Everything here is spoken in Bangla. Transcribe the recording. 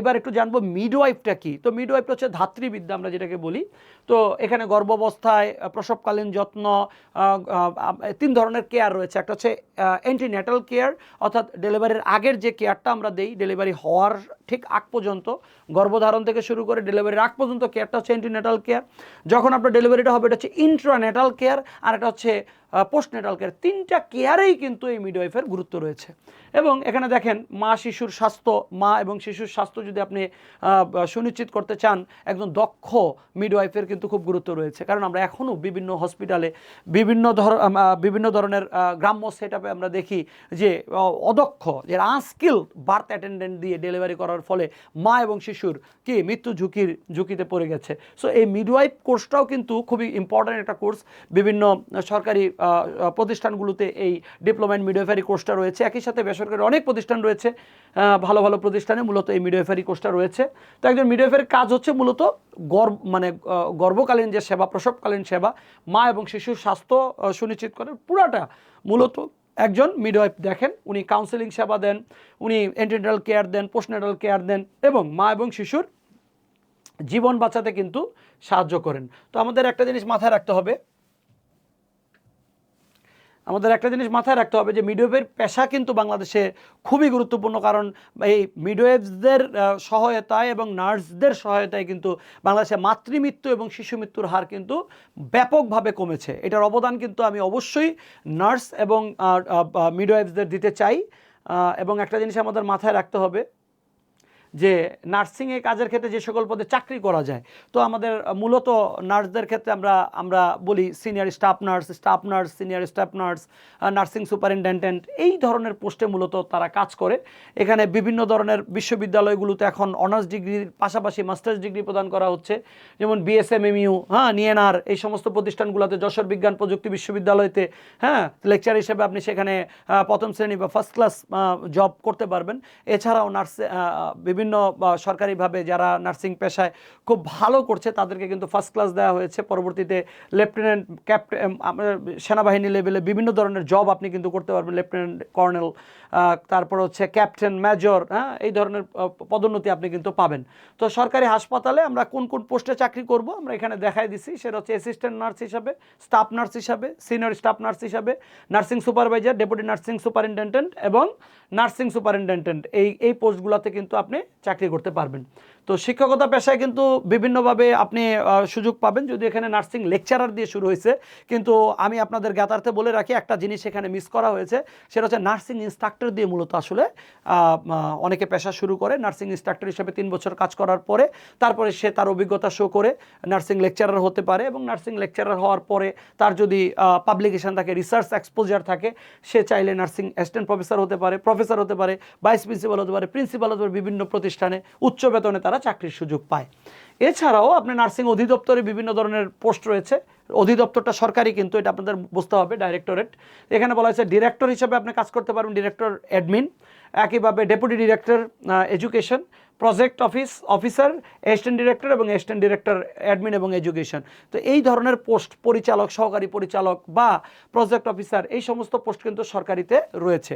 এবার একটু জানব মিডওয়াইফটা কি? তো মিডওয়াইফটা হচ্ছে ধাত্রীবিদ্যা আমরা যেটাকে বলি। তো এখানে গর্ভাবস্থায় প্রসবকালীন যত্ন তিন ধরনের কেয়ার রয়েছে। একটা হচ্ছে অ্যান্টিনেটাল কেয়ার অর্থাৎ ডেলিভারির আগের যে কেয়ারটা আমরা দেই ডেলিভারি হওয়ার ঠিক আগ পর্যন্ত, গর্ভধারণ থেকে শুরু করে ডেলিভারির আগ পর্যন্ত কেয়ারটা হচ্ছে অ্যান্টিন্যাটাল কেয়ার যখন আপনার ডেলিভারিটা হবে, এটা হচ্ছে ইন্ট্রানেটাল কেয়ার আর এটা হচ্ছে পোস্টনেটাল কেয়ার তিনটা কেয়ারেই কিন্তু এই মিডওয়াইফের গুরুত্ব রয়েছে। এবং এখানে দেখেন, মা শিশুর স্বাস্থ্য, মা এবং শিশুর স্বাস্থ্য যদি আপনি সুনিশ্চিত করতে চান, একজন দক্ষ মিডওয়াইফের কিন্তু খুব গুরুত্ব রয়েছে। কারণ আমরা এখনও বিভিন্ন হসপিটালে বিভিন্ন ধর বিভিন্ন ধরনের গ্রাম্য সেট আমরা দেখি যে অদক্ষ, যে আনস্কিল বার্থ অ্যাটেন্ডেন্ট দিয়ে ডেলিভারি করার ফলে মা এবং শিশুর কি মৃত্যু ঝুঁকির ঝুঁকিতে পড়ে গেছে। সো এই মিডওয়াইফ কোর্সটাও কিন্তু খুবই ইম্পর্ট্যান্ট একটা কোর্স বিভিন্ন সরকারি প্রতিষ্ঠানগুলোতে এই ডিপ্লোমেন্ট মিডওয়াইফারি কোর্সটা রয়েছে। একই সাথে বেসরকারি অনেক প্রতিষ্ঠান রয়েছে। ভালো ভালো প্রতিষ্ঠানে মূলত এই মিডওয়াইফারি কোর্সটা রয়েছে। তো একজন মিডওয়াইফারির কাজ হচ্ছে মূলত গর্ব মানে আহ, গর্ভকালীন যে সেবা প্রসবকালীন সেবা মা এবং শিশুর স্বাস্থ্য সুনিশ্চিত করে পুরাটা মূলত একজন মিডওয়াইফ দেখেন, উনি কাউন্সেলিং সেবা দেন, উনি এন্টিনাল কেয়ার দেন পোস্টনেটাল কেয়ার দেন এবং মা এবং শিশুর জীবন বাঁচাতে কিন্তু সাহায্য করেন। তো আমাদের একটা জিনিস মাথায় রাখতে হবে আমাদের একটা জিনিস মাথায় রাখতে হবে যে মিডওয়েভের পেশা কিন্তু বাংলাদেশে খুবই গুরুত্বপূর্ণ, কারণ এই মিডওয়েভসদের সহায়তায় এবং নার্সদের সহায়তায় কিন্তু বাংলাদেশে মাতৃমৃত্যু এবং শিশু মৃত্যুর হার কিন্তু ব্যাপকভাবে কমেছে। এটার অবদান কিন্তু আমি অবশ্যই নার্স এবং মিডওয়েভসদের দিতে চাই। এবং একটা জিনিস আমাদের মাথায় রাখতে হবে যে নার্সিংয়ে কাজের ক্ষেত্রে যে সকল পদে চাকরি করা যায়, তো আমাদের মূলত নার্সদের ক্ষেত্রে আমরা আমরা বলি senior staff nurse staff nurse, senior staff nurse nursing superintendent, এই ধরনের পোস্টে মূলত তারা কাজ করে। এখানে বিভিন্ন ধরনের বিশ্ববিদ্যালয়গুলোতে এখন অনার্স ডিগ্রির পাশাপাশি মাস্টার্স ডিগ্রি প্রদান করা হচ্ছে, যেমন বিএসএমএমইউ হ্যাঁ নিএনআর এই সমস্ত প্রতিষ্ঠানগুলোতে যশোর বিজ্ঞান প্রযুক্তি বিশ্ববিদ্যালয়তে হ্যাঁ লেকচার হিসেবে আপনি সেখানে প্রথম শ্রেণি বা ফার্স্ট ক্লাস জব করতে পারবেন। এছাড়াও নার্সে বিভিন্ন বা সরকারিভাবে যারা নার্সিং পেশায় খুব ভালো করছে, তাদেরকে কিন্তু ফার্স্ট ক্লাস দেওয়া হয়েছে। পরবর্তীতে লেফটেন্যান্ট ক্যাপ্টেন সেনাবাহিনী লেভেলে বিভিন্ন ধরনের জব আপনি কিন্তু করতে পারবেন। লেফটেন্যান্ট কর্নেল তারপর হচ্ছে ক্যাপ্টেন মেজর হ্যাঁ এই ধরনের পদোন্নতি আপনি কিন্তু পাবেন। তো সরকারি হাসপাতালে আমরা কোন কোন পোস্টে চাকরি করব, আমরা এখানে দেখাই দিছি। সেটা হচ্ছে অ্যাসিস্ট্যান্ট নার্স হিসাবে স্টাফ নার্স হিসাবে সিনিয়র স্টাফ নার্স হিসাবে nursing supervisor deputy nursing superintendent এবং নার্সিং সুপারিনটেন্ডেন্ট এই এই পোস্টগুলোতে কিন্তু আপনি চাকরি করতে পারবেন। তো শিক্ষকতা পেশায় কিন্তু বিভিন্নভাবে আপনি সুযোগ পাবেন। যদি এখানে নার্সিং লেকচারার দিয়ে শুরু হয়েছে, কিন্তু আমি আপনাদের জ্ঞাতার্থে বলে রাখি, একটা জিনিস এখানে মিস করা হয়েছে, সেটা হচ্ছে নার্সিং ইনস্ট্রাক্টর দিয়ে মূলত আসলে অনেকে পেশা শুরু করে। নার্সিং ইনস্ট্রাক্টর হিসেবে তিন বছর কাজ করার পরে, তারপরে সে তার অভিজ্ঞতা শো করে, নার্সিং লেকচারার হতে পারে এবং নার্সিং লেকচারার হওয়ার পরে তার যদি পাবলিকেশন থাকে রিসার্চ এক্সপোজার থাকে, সে চাইলে নার্সিং অ্যাসিস্ট্যান্ট প্রফেসর হতে পারে প্রফেসর হতে পারে ভাইস প্রিন্সিপাল হতে পারে প্রিন্সিপাল হতে পারে, বিভিন্ন প্রতিষ্ঠানে, উচ্চ বেতনে তারা চাকরির সুযোগ পায়। এছাড়াও আপনার নার্সিং অধিদপ্তরে বিভিন্ন ধরনের পোস্ট রয়েছে। অধিদপ্তরটা সরকারি, কিন্তু এটা আপনাদের বুঝতে হবে, ডাইরেক্টরেট। এখানে বলা হয়েছে ডিরেক্টর হিসেবে আপনি কাজ করতে পারবেন, ডিরেক্টর, অ্যাডমিন। একইভাবে deputy director education, project office, officer, assistant director এবং অ্যাসিস্ট্যান্ট ডিরেক্টর, অ্যাডমিন এবং এডুকেশন। তো এই ধরনের পোস্ট, পরিচালক, সহকারী পরিচালক বা প্রজেক্ট অফিসার, এই সমস্ত পোস্ট কিন্তু সরকারিতে রয়েছে।